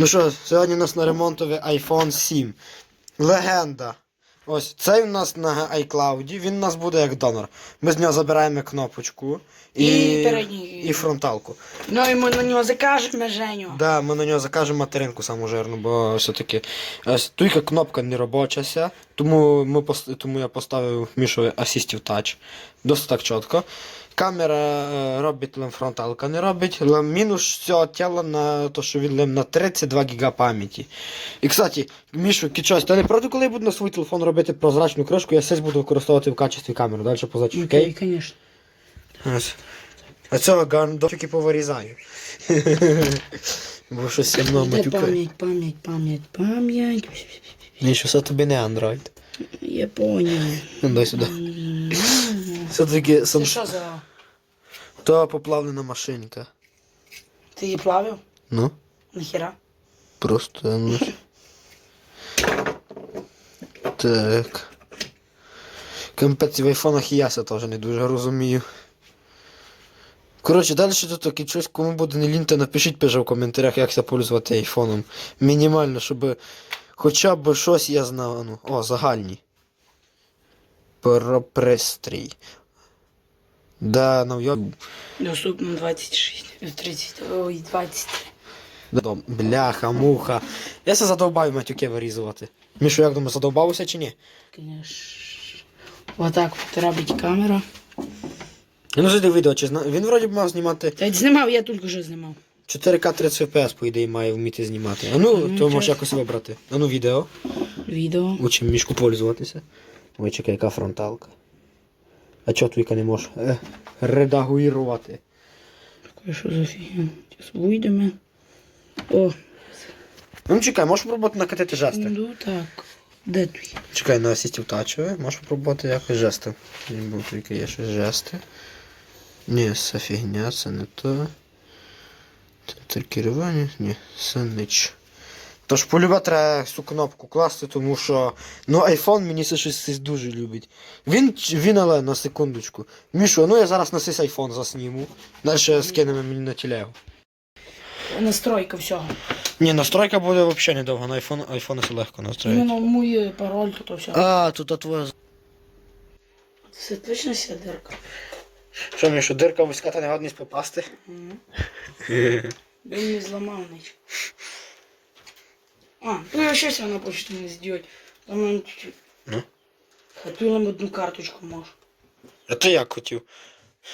Ну що, сьогодні у нас на ремонтові iPhone 7. Легенда. Ось цей у нас на iCloud, він у нас буде як донор. Ми з нього забираємо кнопочку і, І передній. і фронталку. Ну і ми на нього закажемо Женю. Да, ми на нього закажемо материнку саму жирну, бо все-таки ось туйка кнопка не робочася, тому, ми пос- тому я поставив Мішові Assistive Touch. Досить так чітко. Камера е, робить, але фронталка не робить. Мінус цього тіла на те, що він лим на 32 ГБ пам'яті. І, кстати, Мішу, Кічось, ти не проти, коли я буду на свій телефон робити прозрачну кришку, я сесь буду використовувати в качестві камери. Далі позначиш, окей? звісно. А цього гандофіки повирізаю. Бо щось я Де матюкаю. пам'ять, пам'ять, пам'ять, пам'ять. Що це тобі не Android. Я поняв. Ну, дай сюди. Все-таки Це То поплавлена машинка. Ти її плавив? Ну, Нахіра? просто. Ну. Так. Капець в айфонах і я це теж не дуже розумію. Коротше, далі тут таки щось, кому буде не ліньте, напишіть пише в коментарях, як це пользувати айфоном. Мінімально, щоб хоча б щось я знав. Ну, о, загальні. Про пристрій. Да, ну я. Доступно 26, 30, ой, 23. Дом- Бляха, муха. Я се задовбаю матюки вирізувати. Мішу, як думаєш, задовбався чи ні? Конечно. Отак от робить камера. Ну, зайди відео, чи зна... Він вроді б мав знімати Та знімав, я тільки що знімав. 4К 30 FPS, по ідеї, має вміти знімати. А ну, Ну, то можеш якось вибрати. А ну, відео. Відео. Учим мішку пользуватися. Ой, чекай, яка фронталка. А чого твійка не може е, редагуїрувати? Такое що за фігня? Зараз вийдемо. О, Ну, чекай, можеш спробувати накатити жести. ну так. Де твій? Чекай, на асістів тачове, можеш спробувати якось жести. Не був тільки є щось жести. Ні, це фігня, це не то. Центр керування, ні, це нич. Тож полюбе треба цю кнопку класти, тому що ну iPhone мені це щось дуже любить. Він, він але на секундочку. Мішу, ну я зараз на цей iPhone засніму. Далі скинемо мені на телегу. Настройка всього. Ні, настройка буде взагалі недовго, на iPhone, iPhone це легко настроїти. Ну, мій пароль, то все. А, тут от твоя Це точно вся дирка. Що, Мішу, дирка вузька та негодність попасти? Мгм. Він не зламав ніч. А, ну я щось на почту не зробити. Там он чуть-чуть. Ну? Хотів нам одну карточку може. А ти як хотів?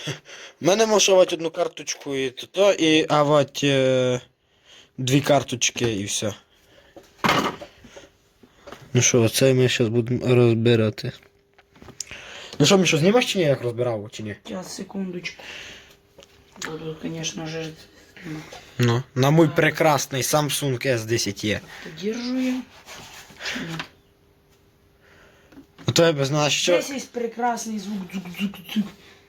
Мене може авати одну карточку і то, і авать е, дві карточки і все. Ну що, оце ми зараз будемо розбирати. Ну що, Мішу, знімаш чи ні, як розбирав, чи ні? Сейчас, секундочку. Буду, конечно же, Ну. На мій прекрасний Samsung S10e. поддержу я. У тебе знаєш що? Здесь есть прекрасный звук. Дзук-дзук-дзук.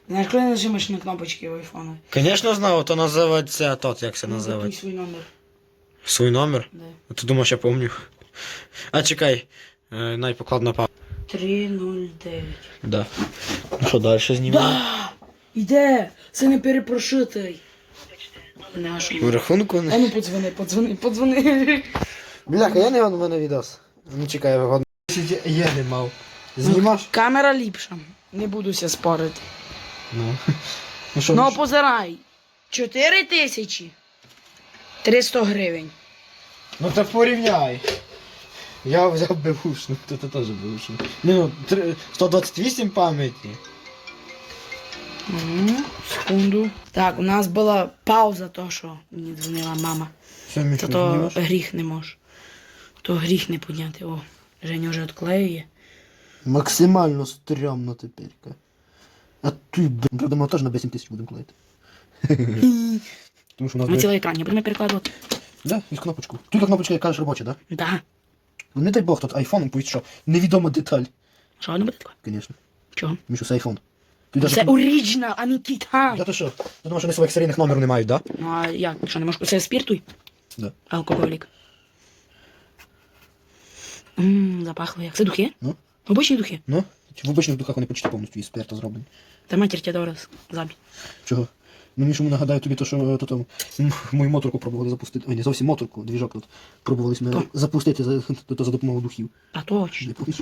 Знаешь, коли нажимаешь на кнопочки в айфоне? Звісно, знав, то називається тот, як це Ну, називається. запиши свой номер. Свій номер? Да. А Ти думаєш, я помню. А чекай, е, най покладна па. 309. Да. Ну що, далі знімаємо? Да! Іде! Це не перепрошитий. В рахунку А не. ну подзвони, подзвони, подзвони. Бляха, я не гон у мене відос. Ну чекай, я годно. Я не мав. Знімаш? Камера ліпша. Не буду ся спорити. Ну. Ну що, Ну позирай. 4 тисячі. 300 гривень. ну так порівняй. Я взяв беушник, то ти теж. Ні, ну, три- 128 пам'яті. Мгм, Секунду. Так, у нас була пауза, то що мені дзвонила мама. Все, Міш, То то гріх не може. То гріх не підняти. О, Женя вже відклеює. Максимально стрьомно теперка. А ти, блин, правда, ми теж на 8 тисяч будемо клеїти. Тому що у нас Ми цілий екран, не будемо перекладувати. Да, і кнопочку. Тільки кнопочка, як кажеш, робоча, да? Да. Ну, Не дай Бог, тут айфон, пусть що. Невідома деталь. Що не буде такого? Конечно. Чого? Мішу, це айфон. Ти даже... Це оригінал, а не китай. Да ти що? Ти думаєш, вони своїх серійних номерів не мають, да? Ну а як? Що не можеш? Це спіртуй? Да. Алкоголік. Ммм, запахло як. Це духи? Ну? Обичні духи. Ну? В обичних духах вони почти повністю із спирту зроблені. Та матір тебе зараз забій. Чого? Ну, Мішу, нагадаю тобі, то, що е, то, там, м, мою моторку пробували запустити. Ой, не зовсім моторку, двіжок тут. Пробували ми запустити за, то, то за допомогою духів. А точно. Не помниш?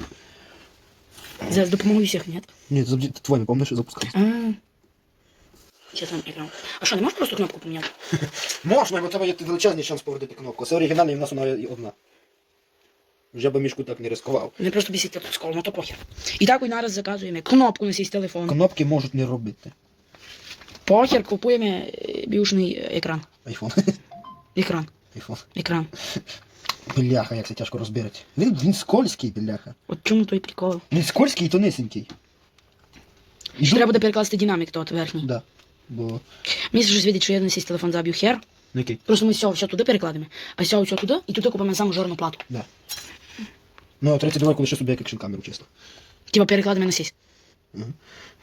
За допомогою всіх, ні? Ні, за твоє не пам'ятаєш, запускав. А. Чи там екран? А що, не можеш просто кнопку поміняти? Можна, бо тебе є величезний шанс повертити кнопку. Це оригінальний, і в нас вона є одна. Вже би мішку так не ризикував. Не просто бісить тут скол, ну то похер. І так і зараз заказуємо кнопку на свій телефон. Кнопки можуть не робити. Похер, купуємо е, бюшний екран. Айфон. Екран. Айфон. Екран. Бляха, як це тяжко розбирати. Він, він скользький, бляха. От чому той прикол? Він скользький і тонесенький. І треба буде перекласти динамік тот верхній. Да. Бо... Мені щось видить, що я на свій телефон заб'ю хер. Ну, який? Просто ми все, все туди перекладемо, а все, все туди, і туди купимо саму жорну плату. Да. Ну, а 32 лише собі як екшн камеру, чесно. Типа перекладемо на сісь. Ага.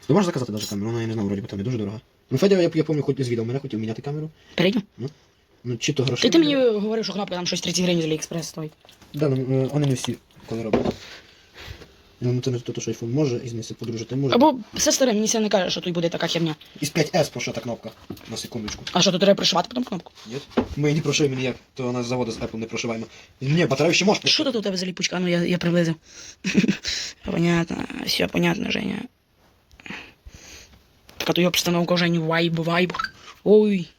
Ти можеш заказати навіть камеру, вона я не знаю, вроді би там не дуже дорога. Ну, Федя, я, я пам'ятаю, хоч з відео мене хотів міняти камеру. Передню. Ну, чи то грошей. Ти, ти мені говорив, що кнопка там щось 30 гривень з Аліекспрес стоїть. Да, ну, е, вони не всі, коли роблять. Ну, це не то, що iPhone може, із нею подружити може. Або все старе, мені це не каже, що тут буде така херня. Із 5S прошита кнопка. На секундочку. А що, тут треба пришивати потім кнопку? Ні? Ми не прошиваємо ніяк, то вона з заводу з Apple не прошиваємо. Ні, батарею ще можеш Що тут у тебе за ліпучка? Ну, я, я приблизив. понятно, все понятно, Женя. Така твоя обстановка, Женя, вайб, вайб. Ой.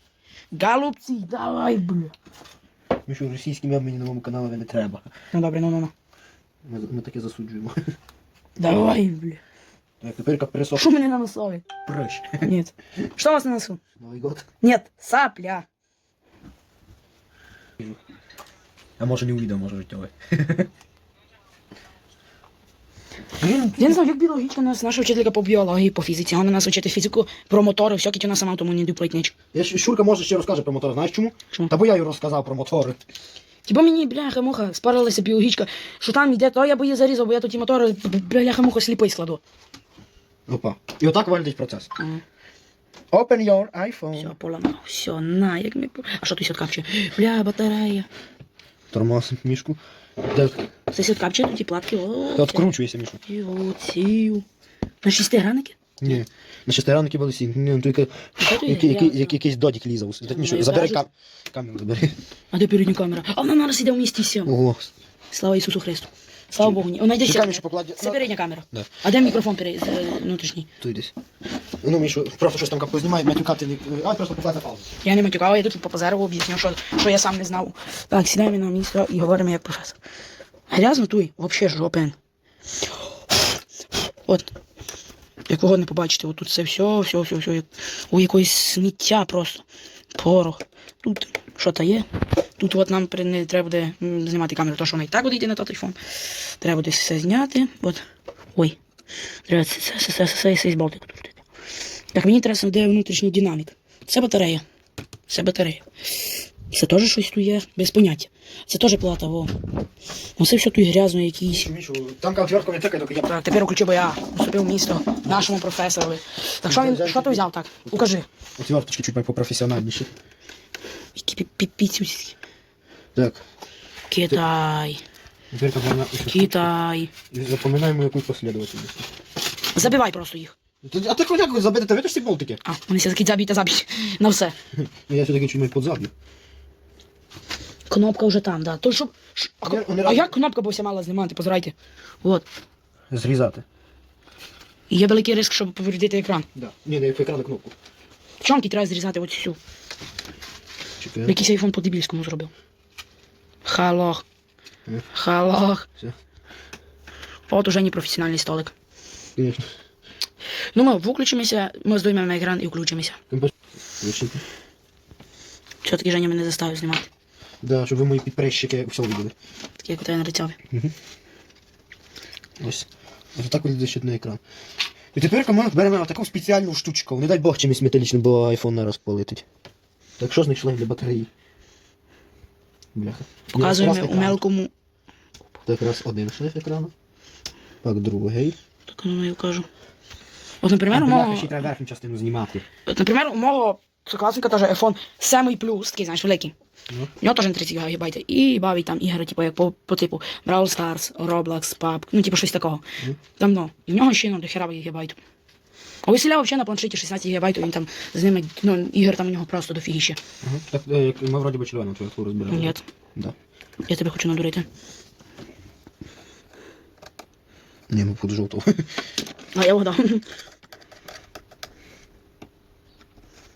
Голубці, давай, бля. Ми що російські мем мені на моєму каналі не треба. Ну добре, ну ну ну. Ми, ми таке засуджуємо. Давай, бля. Так, тепер як пересох Що мені на носові? прищ. Нет. Что у вас на носу? Новий год. Нет, сапля. А може не у відео, може життєве. Я не знаю, як біологічка нас, наша вчителька по біології, по фізиці, вона нас вчити фізику про мотори, все, вона сама тому не дуплить ніч. Я щ- Шурка може ще розкаже про мотор, знаєш чому? Чому? Та бо я їй розказав про мотори. Типа мені, бляха-муха, спарилася біологічка, що там йде, то я би її зарізав, бо я тут ті мотори, бляха-муха, сліпий складу. Опа. І отак валить процес. Ага. Open your iPhone. Все, поламав, все, на, як ми... А що тут сіткапче? Бля, батарея. Тормоз мішку. Де? Це сіткапче, тут ті платки, о. Та Откручується мішу. Цію. На шестигранники? Ні. На шестеренки були сі. Ні, ну тільки якийсь додік лізав. Так, Мішу, Ну, забери кам... камеру, забери. А де передня камера? А вона зараз іде в місті. Ого. Слава Ісусу Христу. Слава Богу, ні. Вона йде Чекай, сюди. Мішу, поклади. Це передня камера. Да. А де мікрофон перед... е, внутрішній? Тут десь. Ну, Мішу, просто щось там як познімай, матюкати не... А, просто поклади на паузу. Я не матюкав, я тут по позеру об'ясню, що, що я сам не знав. Так, сідаємо на місце і говоримо як професор. Грязно туй, взагалі жопен. От. Як кого не побачите, от тут це все, все, все, все. Як, у якоїсь сміття просто. Порох. Тут що то є. Тут от нам не треба буде знімати камеру, тому що вона і так буде йти на той телефон. Треба буде все зняти. От. Ой. Треба це, це, це, це, це, це болтику тут. Так, мені треба де внутрішній динамік. Це батарея. Це батарея. Це теж щось тут є, без поняття. Це теж плата, во. Ну це все тут грязно якісь. Мішу, там отвертка не тикає, тільки я... Так, тепер включи, бо я поступив в місто нашому професорові. Так що він, що ти взяв так? Укажи. Отверточки чуть попрофесіональніші. Які піпіцюські. Так. Китай. Китай. Запам'ятаємо якусь послідовательність. Забивай просто їх. А ти як забити, ти видиш ці болтики? А, вони все таки забійте забій. На все. Ну, Я все-таки чуть подзаб'ю. Кнопка вже там, да. То щоб. ш- А, вони а як кнопка бо вся мала знімати, позирайте. От. Зрізати. Є великий риск, щоб повредити екран. Да. Ні, не екран кнопку. Чонки треба зрізати от всю. Чекай. Якийсь айфон по дебільському зробив. Халох. Халох. Все. От уже не професіональний столик. Конечно. Ну ми виключимося, ми здоймемо екран і включимося. Лишити. Все-таки Женя мене заставив знімати. Да, щоб ви мої підпрещики все виділи. Таке як у тебе на рецьові. Ось. Ось так виглядає защитний екран. І тепер команда беремо таку спеціальну штучку. Не дай Бог чимось металічним, бо айфон не розполетить. Так що знайшли для батареї? Бляха. Показуємо у мелкому. Так, раз один шлейф екрану. Так, другий. Так ну я кажу. От, наприклад, у мого, ще треба верхню частину знімати. от, наприклад, у мого класника теж iPhone 7 Plus, такий, знаєш, великий. Ну. У нього теж на 30 ГБ. І бавить там ігри, типу, як по, по типу Brawl Stars, Roblox, PUBG, ну, типу, щось такого. Ну. Там, ну. І в нього ще ну, до хера гігабайт. А Ілля взагалі на планшеті 16 ГБ, він там з ними, ну, ігор там у нього просто дофігіще. Угу. Так, е, ми вроді би червону твою фуру збирали. Ні, Да. я тебе хочу надурити. Ні, ми буду жовтого. А я вгадав.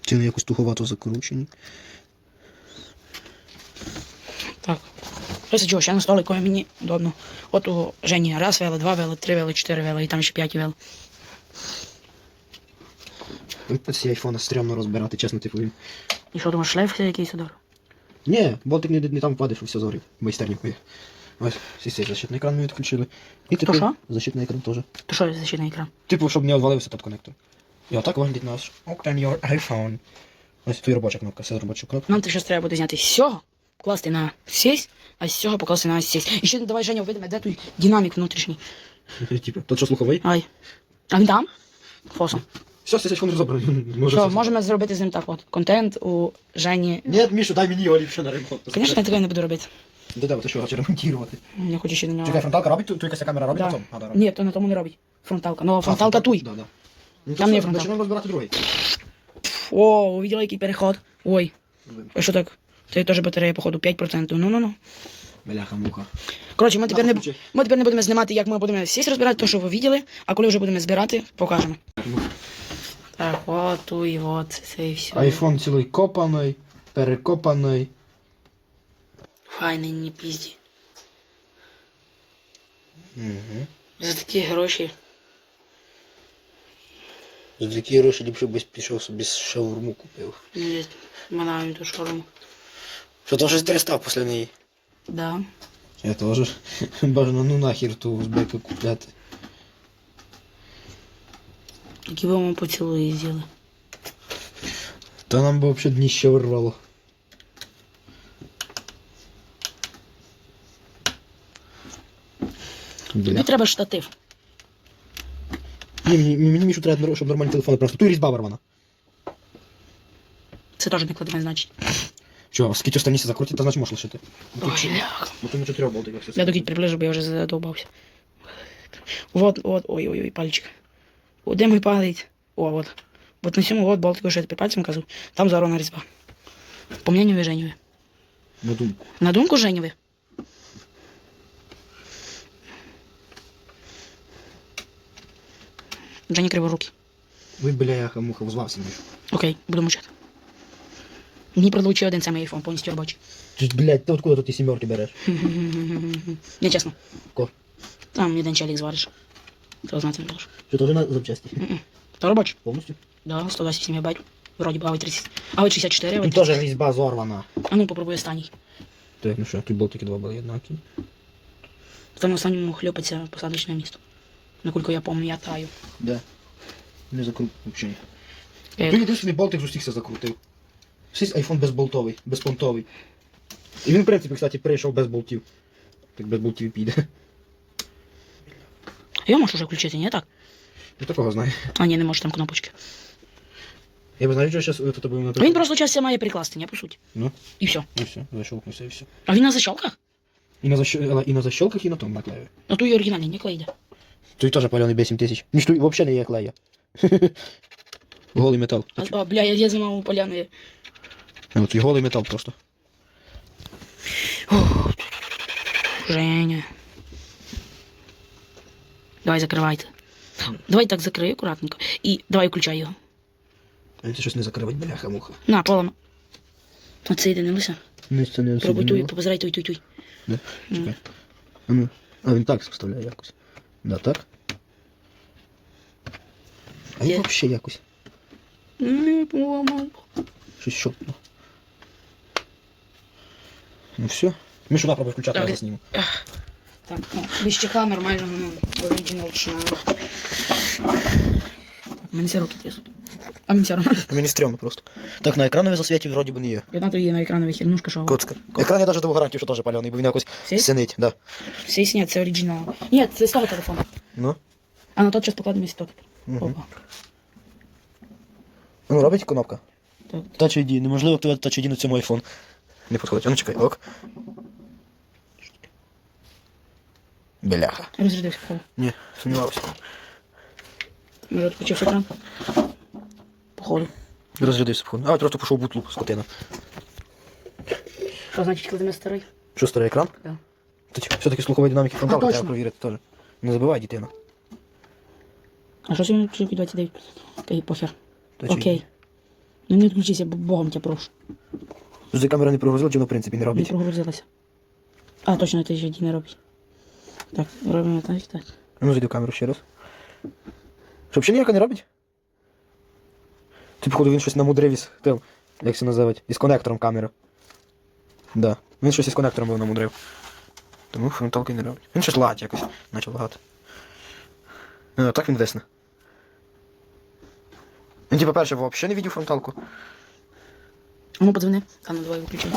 Ці не якось туговато закручені. Так. Чого, ще на столику мені удобно. От у Жені раз вели, два вели, три вели, чотири вели, і там ще п'ять вели. Ці айфона стрьомно розбирати, чесно, типу він. І що думаєш, шлейф якийсь удар? Ні, болтик не, не там впадеш, все зорить. Майстерні хує. Ось, всі цей защитний екран ми відключили. І типу, що? защитний екран теж. То що защитний екран? Типу, щоб не обвалився тот коннектор. І отак виглядить наш Open your iPhone. Ось тут робоча кнопка, це робоча кнопка. Нам щось треба буде зняти з цього, покласти на сість, а з цього покласти на сість. І ще давай Женя видимо, де той динамік внутрішній. Типу, тут що слуховий? Ай. А він там? Фосом. Все, цей айфон розібраний. Може, Що, все. можемо зробити з ним так от. Контент у Жені. Ні, Мішу, дай мені його ліпше на ремонт. Звісно, я такого не буду робити. Де де, ти що, хочеш ремонтувати? Я хочу ще на нього. Чекай, фронталка робить? Тут якась камера робить Да. на цьому? А, да, робить. Ні, то на тому не робить. Фронталка. Ну, фронталка туй. Да, да. Ну, Там є все, фронталка. Починаємо розбирати другий. О, увидела який переход. Ой. А що так? Це теж батарея, походу, 5%. Ну, ну, ну. Бляха, муха. Коротше, ми тепер, не, включи. ми тепер не будемо знімати, як ми будемо сість розбирати, то, що ви бачили, а коли вже будемо збирати, покажемо. Так, от, туй, от, це і все. Айфон цілий копаний, перекопаний. Файний, не пізді. Угу. За такі гроші. За такі гроші ліпше б пішов собі шаурму купив. Не манаємо ту шорому. Що то щось перестав після неї? Да. Я теж. Бажано, ну нахер ту узбека купляти. Які би ми поцілуї з'їли. Та нам би взагалі дніще вирвало. Тобі треба штатив. Ні, мені, мені Мішу треба, щоб нормальні телефони просто. Тут різьба вирвана. Це теж не кладемо, значить. Що, скільки останніся закрутити, то значить можеш лишити. Ой, ляг. Ну ти на чотирьох болтиках все. Я до кіть приближу, бо я вже задовбався. Вот, вот, ой-ой-ой, пальчик. Де мій палець? О, вот. Вот на цьому вот болтику, що я тепер пальцем кажу, там зарвана різьба. По мнению Женєві. На думку. На думку Женєві. Жені криворуки. Ви, бляха, муха, взвався. Окей, буду мовчати. Мені продали один самий айфон, повністю робочий. Ти, блядь, ти откуда тут ті сімерки береш? Не чесно. Ко? Там один челік звариш. Хто знати не можеш. Що теж на запчасті? То робочий. Повністю? Да, 127 МБ. Вроді би, а 30. А ви 64, а Тут теж різьба зорвана. А ну попробуй останній. Так, ну що, тут болтики два були однакі. В тому останньому хльопаться посадочне місто. Наскільки я пам'ятаю. Де? Не закрут взагалі. Він єдиний болтик з усіх все закрутив. Всі айфон безболтовий, безпонтовий. І він, в принципі, кстати, перейшов без болтів. Так без болтів піде. Я можу вже включити, ні так? Я такого знаю. А ні, не можу там кнопочки. Я б знаю, що зараз тут будемо Він просто час все має прикласти, не по суті. Ну, І все. і все, защелкнувся і все. А він на защелках? І на, защ... і на защелках, і на тому наклею. Ну то і оригінальний, не клейде. Тут теж палений B7000. Ніж тут взагалі не є клея. голий метал. А, а, бля, я, я знімав поляни. Ну, тут голий метал просто. Женя. Давай закривайте. Давай так закрий акуратненько. І давай включай його. А це щось не закривать, бляха муха. На, полано. Оце йде, не лише. Це не Пробуй туй, позирай туй, туй, туй. Да? Чекай. А ну. А він так вставляє якось. Да, так? А Є. я взагалі якось. Не поламав. Щось щопно. Ну все. Мішу на пробуй включати, я засніму. Так, ну, без чеха нормально, ну, оригінал шна. Мені все руки трясуть. А мені все одно. Мені стрьомно просто. Так, на екранові засвіті вроді би не є. Одна то є на екрановій хернушка, що... Коцка. Екран я навіть дав гарантію, що теж палений, бо він якось Сей? синить, да. Всі сні, це оригінал. Ні, це з того телефону. Ну. А на тот час покладемо. Мгм. Опа. Ну, робить кнопка. Так. Touch ID. Неможливо активувати Touch ID на цьому iPhone. Не підходить. А ну чекай, ок. Бляха. Розрядився кого. Ні, сумнівався. Може відключився екран? Походу. Розрядився походу. А, просто пішов бутлу, скотина. Що значить, коли ми старий? Що старий екран? Да. Тут все-таки слухові динаміки фронталки А, треба точно. провірити теж. Не забувай, дитина. А що сьогодні включив 29? Окей, похер. Та чи- Окей. Ну не відключися, бо богом тебе прошу. З камера не прогрузила, чи воно в принципі не Не робить? прогрузилася. А, точно, ти ж не робить. Так, робимо так, так. Ну, зайди в камеру ще раз. Що, взагалі ніяка не робить? Ти, походу, він щось намудрив із тим, як це називати, із конектором камери. Да. Він щось із конектором був намудрив. Тому фронталки не робить. Він щось лагать якось, почав лагати. Ну, так він десне. Він, типа, перше, взагалі не видів фронталку. Ну подзвони. Ну давай виключай.